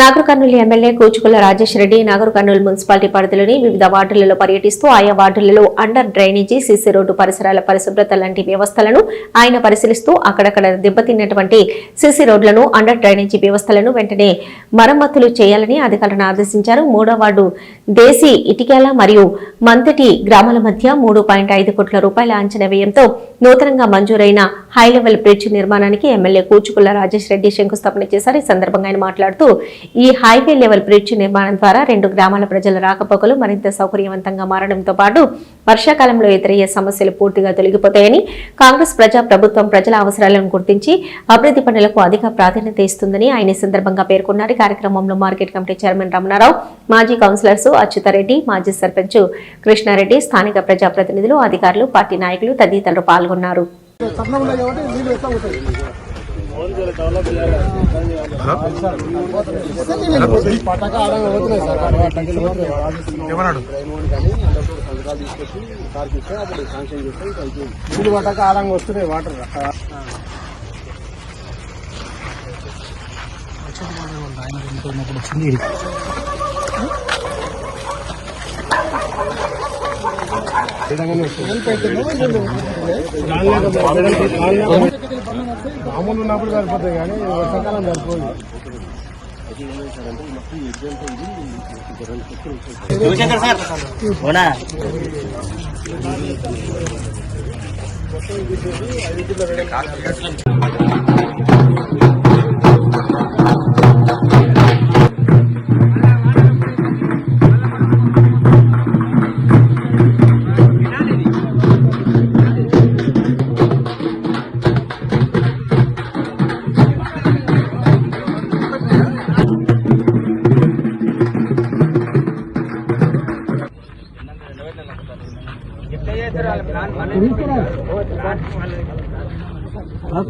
Nagar Kurnool MLA Kuchukulla Rajesh Reddy Nagar Kurnool municipality పరిధిలోని వివిధ వార్డులలో పర్యటిస్తూ ఆయా వార్డులలో అండర్ డ్రైనేజీ సీసీ రోడ్డు పరిసరాల పరిశుభ్రత లాంటి వ్యవస్థలను ఆయన పరిశీలిస్తూ అక్కడక్కడ దెబ్బతిన్నటువంటి సీసీ రోడ్లను అండర్ డ్రైనేజీ వ్యవస్థలను వెంటనే మరమ్మతులు చేయాలని అధికారులను ఆదేశించారు. మూడో వార్డు దేశీ ఇటికేల మరియు మంతటి గ్రామాల మధ్య మూడు పాయింట్ ఐదు కోట్ల రూపాయల అంచనా వ్యయంతో నూతనంగా మంజూరైన హై లెవెల్ బ్రిడ్జ్ నిర్మాణానికి ఎమ్మెల్యే కూచుకుల రాజేష్ రెడ్డి శంకుస్థాపన చేశారు. ఈ సందర్భంగా ఆయన మాట్లాడుతూ ఈ హైవే లెవెల్ బ్రిడ్జ్ నిర్మాణం ద్వారా రెండు గ్రామాల ప్రజల రాకపోకలు మరింత సౌకర్యవంతంగా మారడంతో పాటు వర్షాకాలంలో ఎదురయ్యే సమస్యలు పూర్తిగా తొలగిపోతాయని కాంగ్రెస్ ప్రజా ప్రభుత్వం ప్రజల అవసరాలను గుర్తించి అభివృద్ధి పనులకు అధిక ప్రాధాన్యత ఇస్తుందని ఆయన సందర్భంగా పేర్కొన్నారు. కార్యక్రమంలో మార్కెట్ కమిటీ చైర్మన్ రమణారావు మాజీ కౌన్సిలర్స్ అచ్యుతారెడ్డి మాజీ సర్పంచ్ కృష్ణారెడ్డి స్థానిక ప్రజాప్రతినిధులు అధికారులు పార్టీ నాయకులు తదితరులు పాల్గొన్నారు. ఏమన్నాడు? చేస్తే నీళ్ళు పటాక ఆడంగా వస్తున్నాయి వాటర్ మామూలు ఉన్నప్పుడు సరిపోతాయి కానీ వర్షాకాలం సరిపోదు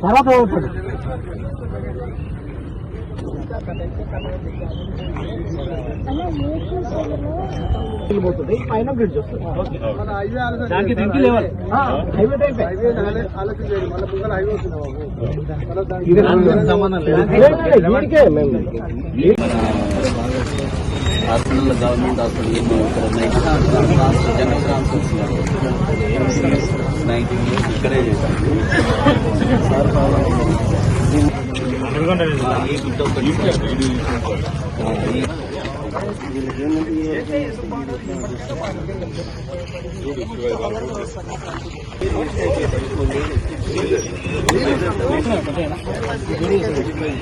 తర్వాత అవుతుంది పోతుంది పైన బ్రిడ్జ్ వస్తుంది. దానికి దీనికి లేవాలి highway type hospital government hospital ఇక్కడ జనరల్ ట్రాన్స్ఫర్స్ నైన్టీన్ ఇయర్స్ ఇక్కడే చేశాను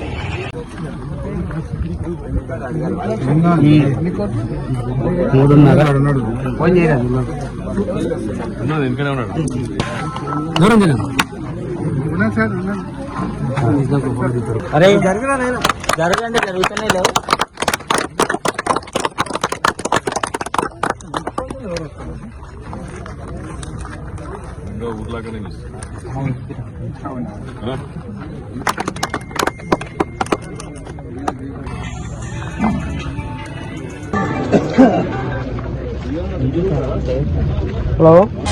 సార్ దూరం తిన్నాను అరే జరగరా నేను జరగండి జరుగుతూనే లేవు. Hello。